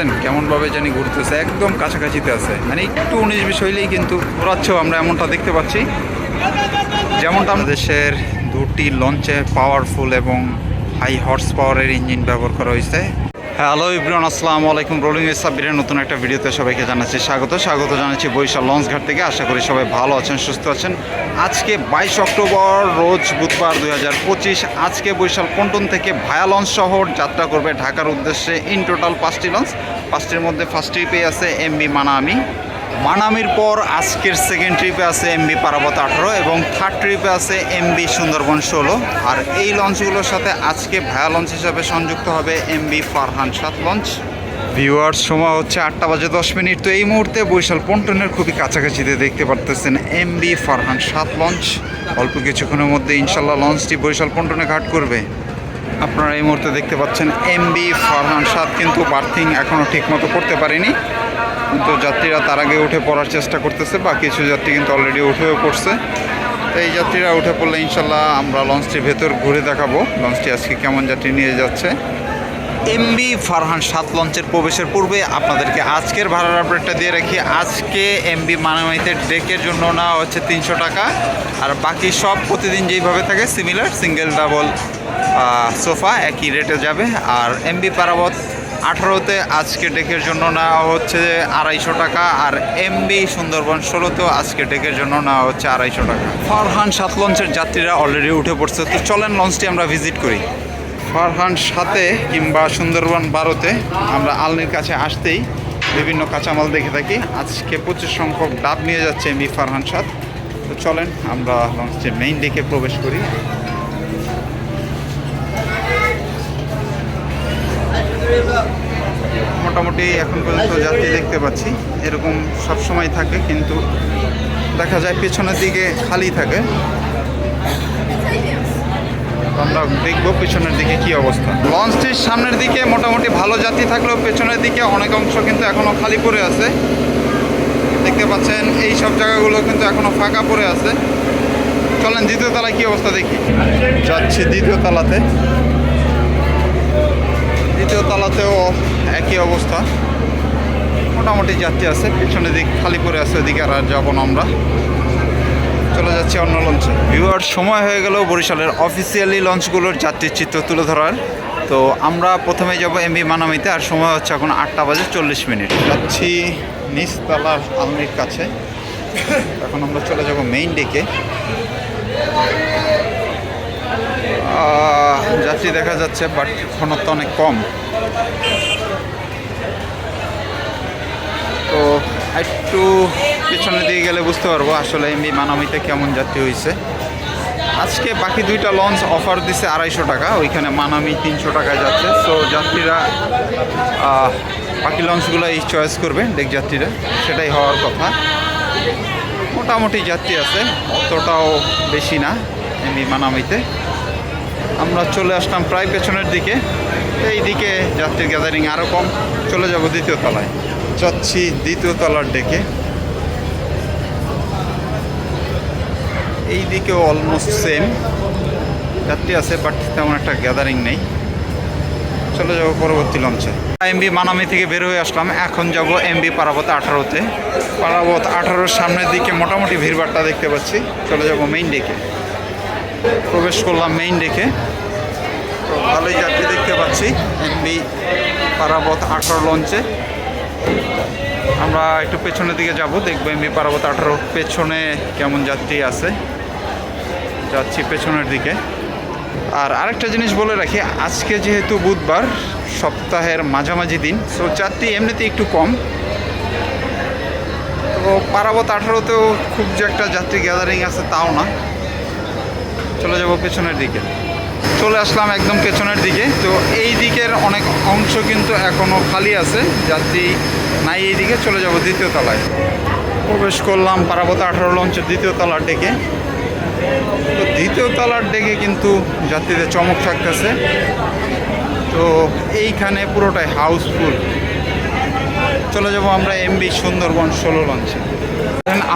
দেখতেছেন কেমনভাবে জানি ঘুরতেছে, একদম কাছাকাছিতে আছে। মানে একটু উনিশ বিশ হইলেই কিন্তু ঘোরাচ্ছেও আমরা এমনটা দেখতে পাচ্ছি। যেমনটা আমাদের দেশের দুটি লঞ্চে পাওয়ারফুল এবং হাই হর্স পাওয়ারের ইঞ্জিন ব্যবহার করা হয়েছে। হ্যালো ইব্রান আসসালামু আলাইকুম। রোলিং সাব্বিরের নতুন একটা ভিডিওতে সবাইকে জানাচ্ছি স্বাগত। স্বাগত জানাচ্ছি বৈশাল লঞ্চ ঘাট থেকে। আশা করি সবাই ভালো আছেন, সুস্থ আছেন। আজকে বাইশ অক্টোবর, রোজ বুধবার দুই হাজার পঁচিশ। আজকে বরিশাল পন্টন থেকে ভায়া লঞ্চ শহর যাত্রা করবে ঢাকার উদ্দেশ্যে। ইন টোটাল পাঁচটি লঞ্চ পাঁচটির মধ্যে ফার্স্ট ট্রিপে আছে এমবি মানামি মানামির পর আজকের সেকেন্ড ট্রিপে আছে এমবি পারাবত আঠারো এবং থার্ড ট্রিপে আছে এমবি সুন্দরবন ষোলো। আর এই লঞ্চগুলোর সাথে আজকে ভায়া লঞ্চ হিসাবে সংযুক্ত হবে এমবি ফারহান সাত লঞ্চ ভিউয়ার্স সময় হচ্ছে আটটা বাজে দশ মিনিট। তো এই মুহূর্তে বৈশাল পন্টনের খুবই কাছাকাছিতে দেখতে পারতেছেন এমবি ফারহান সাত লঞ্চ অল্প কিছুক্ষণের মধ্যে ইনশাল্লাহ লঞ্চটি বরিশাল পন্টনে ঘাট করবে। আপনারা এই মুহূর্তে দেখতে পাচ্ছেন এমবি ফারহান সাত কিন্তু বার্থিং এখনও ঠিকমতো করতে পারেনি। কিন্তু যাত্রীরা তার আগে উঠে পড়ার চেষ্টা করতেছে বা কিছু যাত্রী কিন্তু অলরেডি উঠেও পড়ছে। তো এই যাত্রীরা উঠে পড়লে ইনশাল্লাহ আমরা লঞ্চটির ভেতর ঘুরে দেখাবো। লঞ্চটি আজকে কেমন যাত্রী নিয়ে যাচ্ছে। এমবি ফারহান সাত লঞ্চের প্রবেশের পূর্বে আপনাদেরকে আজকের ভাড়ার আপডেটটা দিয়ে রাখি। আজকে এমবি মানামাইতে ডেকের জন্য নেওয়া হচ্ছে তিনশো টাকা। আর বাকি সব প্রতিদিন যেইভাবে থাকে সিমিলার সিঙ্গেল ডাবল সোফা একই রেটে যাবে। আর এমবি পারাবত আঠারোতে আজকে ডেকের জন্য নেওয়া হচ্ছে আড়াইশো টাকা আর এমবি সুন্দরবন ষোলোতেও আজকে ডেকের জন্য নেওয়া হচ্ছে আড়াইশো টাকা। ফারহান সাত লঞ্চের যাত্রীরা অলরেডি উঠে পড়ছে। তো চলেন লঞ্চটি আমরা ভিজিট করি। ফারহান সাথে কিংবা সুন্দরবন বারোতে আমরা আলনির কাছে আসতেই বিভিন্ন কাঁচামাল দেখে থাকি। আজকে প্রচুর সংখ্যক ডাব নিয়ে যাচ্ছে এমবি ফারহান সাত। তো চলেন আমরা লঞ্চের মেইন ডেকে প্রবেশ করি। মোটামুটি এখন পর্যন্ত যাত্রী দেখতে পাচ্ছি। এরকম সব সময় থাকে, কিন্তু দেখা যায় পেছনের দিকে খালি থাকে। আমরা দেখব পেছনের দিকে কি অবস্থা। লঞ্চটির সামনের দিকে মোটামুটি ভালো যাত্রী থাকলেও পেছনের দিকে অনেক অংশ কিন্তু এখনও খালি পড়ে আছে। দেখতে পাচ্ছেন, এই সব জায়গাগুলো কিন্তু এখনও ফাঁকা পড়ে আছে। চলেন, দ্বিতীয় তলায় কি অবস্থা দেখি। যাচ্ছি দ্বিতীয় তলাতে। দ্বিতীয় তলাতেও একই অবস্থা? মোটামুটি যাত্রী আছে, পিছনের দিক খালি পড়ে আছে ওদিকে আর যাব না আমরা। চলে যাচ্ছি অন্য লঞ্চে ভিউয়ার সময় হয়ে গেল বরিশালের অফিসিয়ালি লঞ্চগুলোর যাত্রীর চিত্র তুলে ধরার। তো আমরা প্রথমে যাব এমবি মানামিতে, আর সময় হচ্ছে এখন আটটা বাজে চল্লিশ মিনিট। যাচ্ছি নিচতলার আলমির কাছে। এখন আমরা চলে যাব মেইন ডেকে যাত্রী দেখা যাচ্ছে বাট ঘনত্ব অনেক কম। তো একটু পেছনের দিকে গেলে বুঝতে পারব আসলে এমবি মানামিতে কেমন যাত্রী হয়েছে আজকে বাকি দুইটা লঞ্চ অফার দিছে আড়াইশো টাকা, ওইখানে মানামি তিনশো টাকায় যাচ্ছে। সো যাত্রীরা বাকি লঞ্চগুলোই চয়েস করবে ডেক যাত্রীরা, সেটাই হওয়ার কথা। মোটামুটি যাত্রী আছে, অতটাও বেশি না এমবি মানামিতে। আমরা চলে আসলাম প্রায় পেছনের দিকে এই দিকে যাত্রীর গ্যাদারিং আরও কম, চলে যাব দ্বিতীয় তলায়। যাচ্ছি দ্বিতীয় তলার ডেকে। এই দিকেও অলমোস্ট সেম যাত্রী আছে বাট তেমন একটা গ্যাদারিং নেই। চলে যাব পরবর্তী লঞ্চে এমবি মানামি থেকে বের হয়ে আসলাম। এখন যাব এমবি পারাবত আঠারোতে। পারাবত আঠারোর সামনের দিকে মোটামুটি ভিড়ভাড়টা দেখতে পাচ্ছি। চলে যাব মেইন ডেকে। প্রবেশ করলাম মেইন ডেকে। তো ভালোই যাত্রী দেখতে পাচ্ছি। এমবি পারাবত আঠারো লঞ্চে আমরা একটু পেছনের দিকে যাব, দেখব এমবি পার্বত আঠারো পেছনে কেমন যাত্রী আছে। যাচ্ছি পেছনের দিকে। আর আরেকটা জিনিস বলে রাখি, আজকে যেহেতু বুধবার, সপ্তাহের মাঝামাঝি দিন সো যাত্রী এমনিতে একটু কম। তো পারাবত আঠারোতেও খুব যে একটা যাত্রী গ্যাদারিং আছে তাও না। চলে যাব পেছনের দিকে। চলে আসলাম একদম পেছনের দিকে। তো এই দিকের অনেক অংশ কিন্তু এখনও খালি আছে। যাত্রী নাই এই দিকে, চলে যাব দ্বিতীয় তলায়। প্রবেশ করলাম পারাবত আঠারো লঞ্চের দ্বিতীয় তলার ডেকে। তো দ্বিতীয় তলার ডেকে কিন্তু যাত্রীদের চমক থাকতেছে। তো এইখানে পুরোটাই হাউসফুল। চলে যাব আমরা এমবি সুন্দরবন ষোলো লঞ্চে।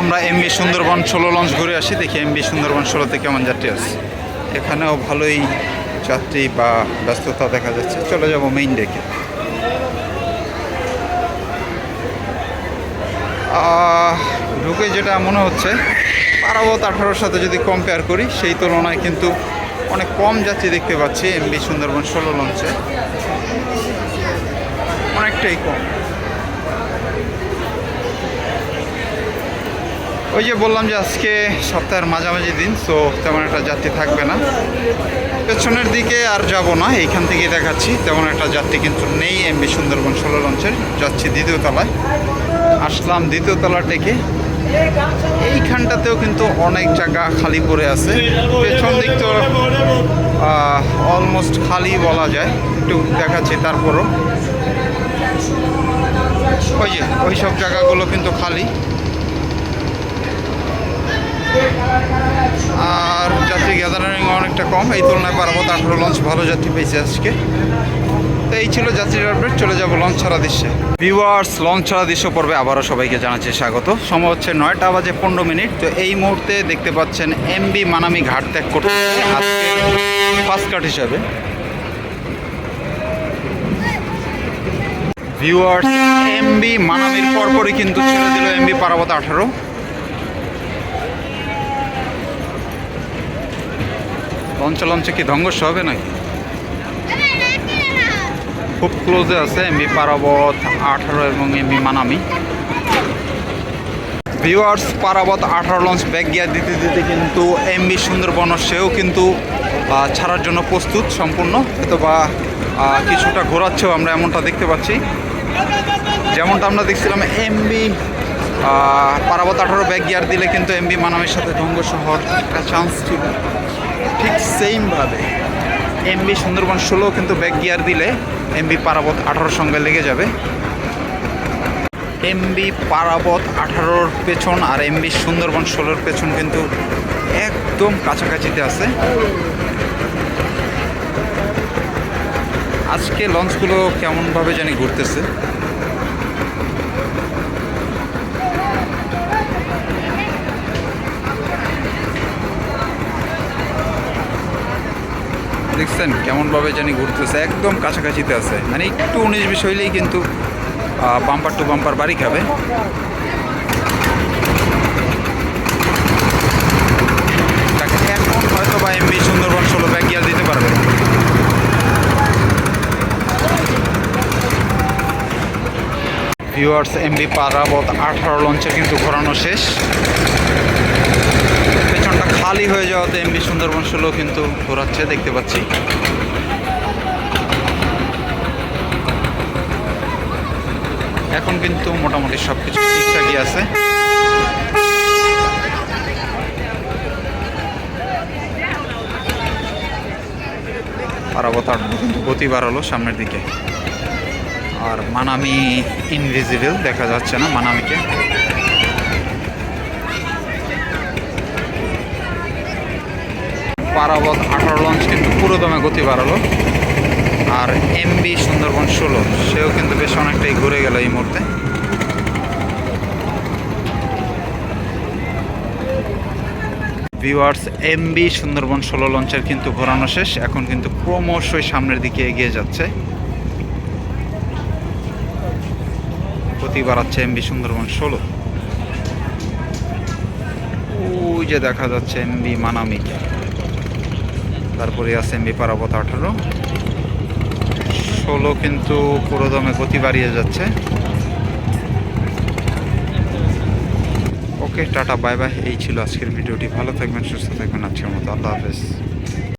আমরা এমবি সুন্দরবন ষোলো লঞ্চ ঘুরে আসি। দেখি এমবি সুন্দরবন ষোলোতে কেমন যাত্রী আছে। এখানেও ভালোই যাত্রী বা ব্যস্ততা দেখা যাচ্ছে। চলে যাব মেইন ডেকে ঢুকে যেটা মনে হচ্ছে পারাবত আঠারোর সাথে যদি কম্পেয়ার করি, সেই তুলনায় কিন্তু অনেক কম যাত্রী দেখতে পাচ্ছি এমবি সুন্দরবন ষোলো লঞ্চে অনেকটাই কম। ওই যে বললাম যে আজকে সপ্তাহের মাঝামাঝি দিন তো তেমন একটা যাত্রী থাকবে না। পেছনের দিকে আর যাব না, এইখান থেকেই দেখাচ্ছি। তেমন একটা যাত্রী কিন্তু নেই এমবি সুন্দরবন ষোলো লঞ্চের। যাচ্ছি দ্বিতীয় তলায়। আসলাম দ্বিতীয় তলা থেকে। এইখানটাতেও কিন্তু অনেক জায়গা খালি পড়ে আছে। পেছন দিক তো অলমোস্ট খালি বলা যায়। একটু দেখাচ্ছি তারপরও। ওই যে ওই সব জায়গাগুলো কিন্তু খালি। আর যাত্রী গ্যাদারিং অনেকটা কম, এই তুলনায় পার্বত আঠারো লঞ্চ ভালো যাত্রী পেয়েছে আজকে। তো এই ছিল যাত্রীর আপডেট চলে যাব লঞ্চ ছাড়া দৃশ্যে ভিউয়ার্স লঞ্চ ছাড়া দৃশ্য পর্বে আবারও সবাইকে জানাচ্ছি স্বাগত। সময় হচ্ছে নয়টা বাজে পনেরো মিনিট, তো এই মুহূর্তে দেখতে পাচ্ছেন এমবি মানামি ঘাট ত্যাগ করতে আজকে ফার্স্ট কাট হিসাবে। ভিউয়ার্স এমবি মানামির পরপরই কিন্তু ছেড়ে দিল এমবি পারাবত আঠারো। লঞ্চে লঞ্চে কি ধ্বংস হবে নাকি? খুব ক্লোজে আছে এমবি পারাবত আঠারো এবং এমবি মানামি। ভিউয়ার্স পারাবত আঠারো লঞ্চ ব্যাগ গিয়ার দিতে দিতে কিন্তু এমবি সুন্দরবন সেও কিন্তু ছাড়ার জন্য প্রস্তুত সম্পূর্ণ। অথবা আহ, কিছুটা ঘোরাচ্ছেও আমরা এমনটা দেখতে পাচ্ছি। যেমনটা আমরা দেখছিলাম এমবি পারাবত আঠারো ব্যাগ গিয়ার দিলে কিন্তু এমবি মানামির সাথে ধ্বংস হওয়ার একটা চান্স ছিল। ঠিক সেমভাবে এমবি সুন্দরবন ষোলো কিন্তু ব্যাক গিয়ার দিলে এমবি পারাবত আঠারোর সঙ্গে লেগে যাবে। এমবি পারাবত আঠারোর পেছন আর এমবি সুন্দরবন ষোলোর পেছন কিন্তু একদম কাছাকাছিতে আছে। আজকে লঞ্চগুলো কেমনভাবে জানি ঘুরতেছে। দেখছেন? কেমনভাবে জানি ঘুরতেছে, একদম কাছাকাছিতে আছে। মানে একটু উনিশ বিশ হইলেই কিন্তু বাম্পার টু বাম্পার বাড়ি খাবে। হয়তো বা এমবি সুন্দরবন ষোলো দিতে পারবে। ভিউয়ার্স এমবি পারাবত আঠারো লঞ্চে কিন্তু ঘোরানো শেষ। খালি হয়ে যাওয়াতে এমবি সুন্দরবন ষোলো কিন্তু ঘোরাচ্ছে, দেখতে পাচ্ছি। এখন কিন্তু মোটামুটি সব কিছু ঠিকঠাকই আছে। পারাবত আঠারো কিন্তু গতি বাড়ালো সামনের দিকে। আর মানামি ইনভিজিবল দেখা যাচ্ছে না, মানামিকে। পারাবত আঠারো লঞ্চ কিন্তু পুরো দমে গতি বাড়ালো। আর এমবি সুন্দরবন ষোলো, সেও কিন্তু বেশ অনেকটাই ঘুরে গেল এই মুহূর্তে। ভিউয়ার্স এমবি সুন্দরবন ষোলো লঞ্চের কিন্তু ঘোরানো শেষ, এখন কিন্তু ক্রমশই সামনের দিকে এগিয়ে যাচ্ছে। গতি বাড়াচ্ছে এমবি সুন্দরবন ষোলো। ওই যে দেখা যাচ্ছে এমবি মানামি। তারপরে আছে পারাবত আঠারো। ষোলো কিন্তু পুরো দমে গতি বাড়িয়ে যাচ্ছে। ওকে, টাটা, বাই বাই, এই ছিল আজকের ভিডিওটি। ভালো থাকবেন, সুস্থ থাকবেন, আজকের মতো আল্লাহ হাফেজ।